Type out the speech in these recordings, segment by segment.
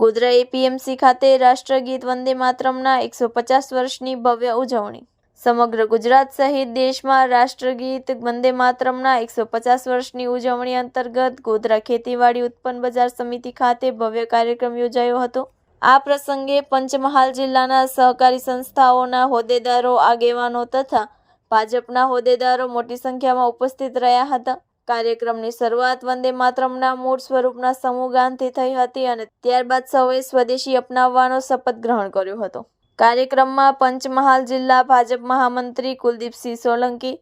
Godhra APMC ખાતે રાષ્ટ્રગીત વંદે માતરમના એકસો પચાસ વર્ષની ભવ્ય ઉજવણી. સમગ્ર ગુજરાત સહિત દેશમાં રાષ્ટ્રગીત વંદે માતરમના એકસો પચાસ વર્ષની ઉજવણી અંતર્ગત ગોધરા ખેતીવાડી ઉત્પન્ન બજાર સમિતિ ખાતે ભવ્ય કાર્યક્રમ યોજાયો હતો. આ પ્રસંગે પંચમહાલ જિલ્લાના સહકારી સંસ્થાઓના હોદ્દેદારો, આગેવાનો તથા ભાજપના હોદ્દેદારો મોટી સંખ્યામાં ઉપસ્થિત રહ્યા હતા. કાર્યક્રમની શરૂઆત વંદે માતરમના મૂળ સ્વરૂપના સમૂહગાનથી થઈ હતી અને ત્યારબાદ સૌએ સ્વદેશી અપનાવવાનો શપથ ગ્રહણ કર્યો હતો. કાર્યક્રમમાં પંચમહાલ જિલ્લા ભાજપ મહામંત્રી કુલદીપસિંહ સોલંકી,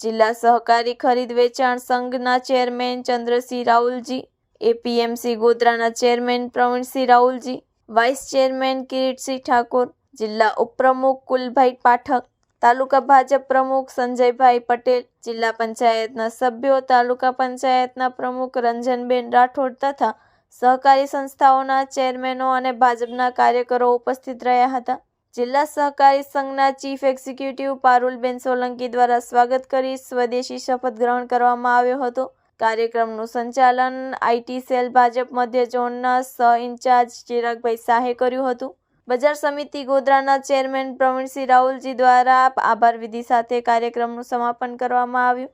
જિલ્લા સહકારી ખરીદ વેચાણ સંઘના chairman Chandrasinh Rahulji APMC ગોધરાના chairman Pravinsinh Rahulji vice chairman Kiritsinh Thakor, જિલ્લા ઉપપ્રમુખ કુલભાઈ પાઠક તાલુકા ભાજપ પ્રમુખ સંજયભાઈ પટેલ, જિલ્લા પંચાયતના સભ્યો, તાલુકા પંચાયતના પ્રમુખ રંજનબેન રાઠોડ તથા સહકારી સંસ્થાઓના ચેરમેનો અને ભાજપના કાર્યકરો ઉપસ્થિત રહ્યા હતા. જિલ્લા સહકારી સંઘના ચીફ એક્ઝિક્યુટિવ પારુલબેન સોલંકી દ્વારા સ્વાગત કરી સ્વદેશી શપથ ગ્રહણ કરવામાં આવ્યો હતો. કાર્યક્રમનું સંચાલન આઈટી સેલ ભાજપ મધ્ય ઝોનના સહ ઇન્ચાર્જ ચિરાગભાઈ શાહે કર્યું હતું. બજાર સમિતિ ગોધરાના ચેરમેન પ્રવીણસિંહ રાહુલજી દ્વારા આભાર વિધિ સાથે કાર્યક્રમનું સમાપન કરવામાં આવ્યું.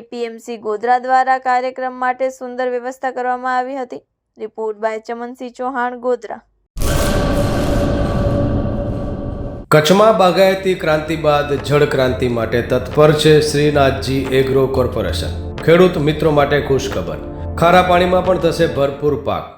એપીએમસી ગોધરા દ્વારા કાર્યક્રમ માટે સુંદર વ્યવસ્થા કરવામાં આવી હતી. Report by Chamansinh Chauhan, Godhra. કચ્છમાં બાગાયતી ક્રાંતિ બાદ જળ ક્રાંતિ માટે તત્પર છે શ્રીનાથજી એગ્રો કોર્પોરેશન. ખેડૂત મિત્રો માટે ખુશખબર. ખારા પાણીમાં પણ થશે ભરપૂર પાક.